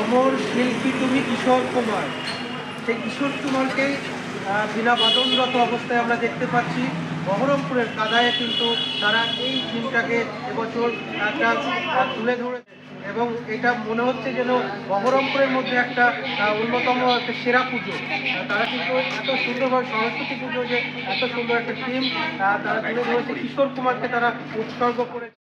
অমর শিল্পী তুমি কিশোর কুমার। সেই কিশোর কুমারকে বিনা বাদনরত অবস্থায় আমরা দেখতে পাচ্ছি। বহরমপুরের কাদায় কিন্তু তারা এই থিমটাকে এবছর একটা তুলে ধরেছে। এবং এটা মনে হচ্ছে যেন বহরমপুরের মধ্যে একটা অন্যতম একটা সেরা পুজো। তারা কিন্তু এত সুন্দরভাবে সরস্বতী পুজো যে, এত সুন্দর একটা থিম তারা তুলে ধরেছে। কিশোর কুমারকে তারা উৎসর্গ করেছে।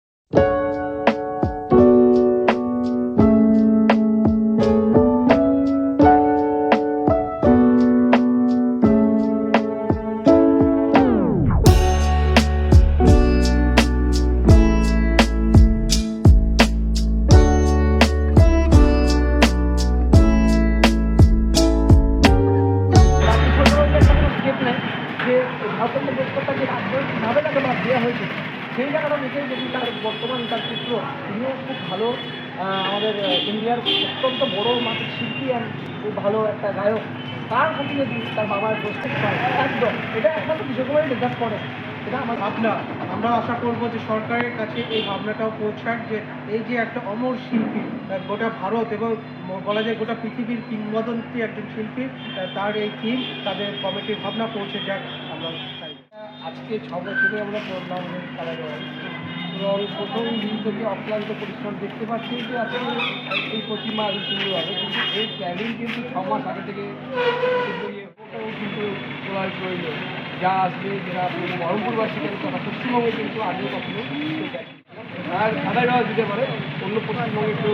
যে ভারতের দেশটা যে রাজ্য কীভাবে তাকে বাদ দেওয়া হয়েছে সেই জায়গাটা দেখে যদি তার বর্তমান তার চিত্র তিনিও খুব ভালো আমাদের ইন্ডিয়ার অত্যন্ত বড় মাত্র শিল্পী আর খুব ভালো একটা গায়ক তার প্রতি যদি তার বাবার পায় একদম এটা একমাত্র বিশ্বকুমারই ডিজার্ভ করে এটা আমার ভাবনা, আমরা আশা করব যে সরকারের কাছে এই ভাবনাটাও পৌঁছাক যে এই যে একটা অমর শিল্পী গোটা ভারত এবং বলা যায় গোটা পৃথিবীর কিংবদন্তি একজন শিল্পী তার এই থিম তাদের কমিটির ভাবনা পৌঁছে যাক। আজকে ছ বছরে আমরা খেলা যায় এবং প্রথম দিন থেকে অক্লান্ত পরিশ্রম দেখতে পাচ্ছি যে আসলে এই প্রতিমা আরও সুন্দর হবে। কিন্তু এই প্ল্যানিং কিন্তু ছ মাস আগে থেকে কিন্তু তোলার প্রয়োজন। যা আসবে যেটা আপনাদের বহরমপুরবাসীকে তারা পশ্চিমবঙ্গে কিন্তু আগে কখনো। আর দেওয়া দিতে পারে, অন্য পশ্চিমবঙ্গে কেউ